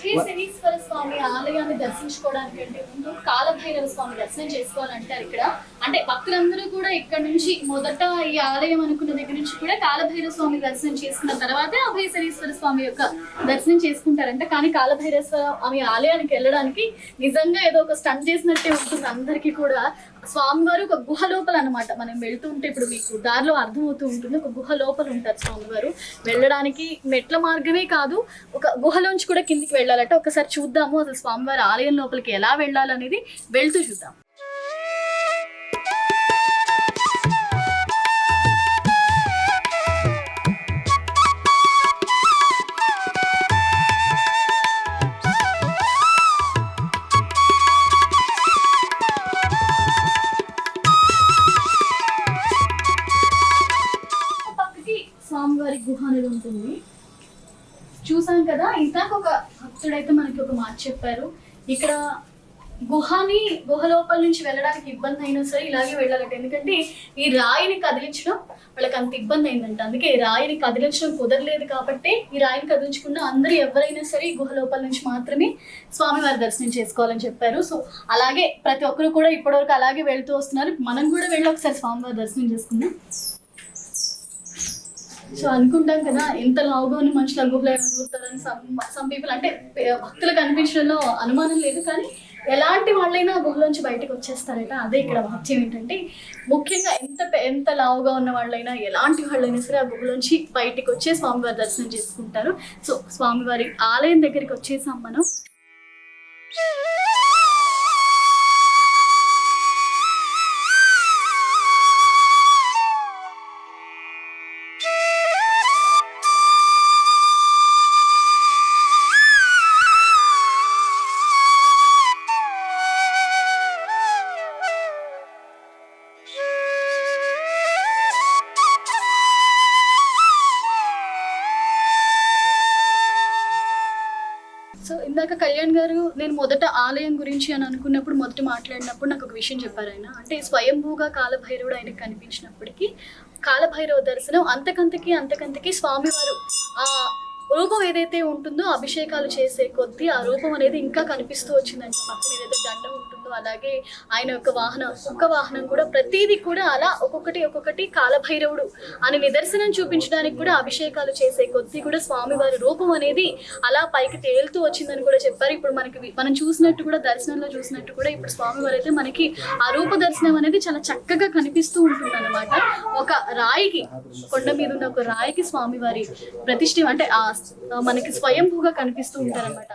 అభయశనీశ్వర స్వామి ఆలయాన్ని దర్శించుకోవడానికంటే ముందు కాలభైరవ స్వామి దర్శనం చేసుకోవాలంటారు ఇక్కడ. అంటే భక్తులందరూ కూడా ఇక్కడ నుంచి మొదట ఈ ఆలయం అనుకున్న దగ్గర నుంచి కూడా కాలభైరవ స్వామి దర్శనం చేసుకున్న తర్వాతే అభయశనీశ్వర స్వామి యొక్క దర్శనం చేసుకుంటారంట. కానీ కాలభైరవ స్వామి ఆలయానికి వెళ్ళడానికి నిజంగా ఏదో ఒక స్టంట్ చేసినట్టే ఉంటుంది అందరికీ కూడా. స్వామివారు ఒక గుహ లోపల అనమాట మనం వెళ్తూ ఉంటే ఇప్పుడు మీకు దారిలో అర్థమవుతూ ఉంటుంది. ఒక గుహ లోపల ఉంటారు స్వామివారు. వెళ్ళడానికి మెట్ల మార్గమే కాదు ఒక గుహలోంచి కూడా కిందికి వెళ్ళాలంటే. ఒకసారి చూద్దాము అసలు స్వామివారి ఆలయం లోపలికి ఎలా వెళ్ళాలనేది వెళ్తూ చూద్దాం. గుహ అనేది ఉంటుంది. చూసాం కదా ఇందాక ఒక భక్తుడైతే మనకి ఒక మాట చెప్పారు. ఇక్కడ గుహని గుహ లోపల నుంచి వెళ్ళడానికి ఇబ్బంది అయినా సరే ఇలాగే వెళ్ళాలట. ఎందుకంటే ఈ రాయిని కదిలించడం వాళ్ళకి అంత ఇబ్బంది అయిందంట. అందుకే ఈ రాయిని కదిలించడం కుదరలేదు కాబట్టి ఈ రాయిని కదిలించకుండా అందరూ ఎవరైనా సరే గుహ లోపల నుంచి మాత్రమే స్వామివారి దర్శనం చేసుకోవాలని చెప్పారు. సో అలాగే ప్రతి ఒక్కరు కూడా ఇప్పటివరకు అలాగే వెళ్తూ వస్తున్నారు. మనం కూడా వెళ్ళి ఒకసారి స్వామివారి దర్శనం చేసుకుందాం. సో అనుకుంటాం కదా ఎంత లావుగా ఉన్న మనుషులు గుహలో దూరుతారని సమ్ సమ్ పీపుల్ అంటే భక్తులు భక్తులకు అనిపించడంలో అనుమానం లేదు కానీ ఎలాంటి వాళ్ళైనా ఆ గుహలోంచి బయటకు వచ్చేస్తారట. అదే ఇక్కడ వాక్యం ఏంటంటే ముఖ్యంగా ఎంత ఎంత లావుగా ఉన్న వాళ్ళైనా ఎలాంటి వాళ్ళైనా సరే ఆ గుహలోంచి బయటకు వచ్చే స్వామివారి దర్శనం చేసుకుంటారు. సో స్వామివారి ఆలయం దగ్గరికి వచ్చేసాం మనం. ఇందాక కళ్యాణ్ గారు నేను మొదట ఆలయం గురించి అని అనుకున్నప్పుడు మొదట మాట్లాడినప్పుడు నాకు ఒక విషయం చెప్పారు ఆయన. అంటే స్వయంభూగా కాలభైరవుడు ఆయనకు కనిపించినప్పటికీ కాలభైరవ దర్శనం అంతకంతకి అంతకంతకి స్వామివారు ఆ రూపం ఏదైతే ఉంటుందో అభిషేకాలు చేసే కొద్దీ ఆ రూపం అనేది ఇంకా కనిపిస్తూ వచ్చిందంటే. పక్కన ఏదైతే దండం ఉంటుందో అలాగే ఆయన యొక్క వాహనం ఒక్క వాహనం కూడా ప్రతిదీ కూడా అలా ఒక్కొక్కటి ఒక్కొక్కటి కాలభైరవుడు అని నిదర్శనం చూపించడానికి కూడా అభిషేకాలు చేసే కొద్దీ కూడా స్వామివారి రూపం అనేది అలా పైకి తేలుతూ వచ్చిందని కూడా చెప్పారు. ఇప్పుడు మనకి మనం చూసినట్టు కూడా దర్శనంలో చూసినట్టు కూడా ఇప్పుడు స్వామివారు అయితే మనకి ఆ రూప దర్శనం అనేది చాలా చక్కగా కనిపిస్తూ ఉంటుంది అనమాట ఒక రాయికి కొండ మీద ఉన్న ఒక రాయికి స్వామివారి ప్రతిష్ఠ అంటే ఆ మనకి స్వయంభూగా కనిపిస్తూ ఉంటారన్నమాట.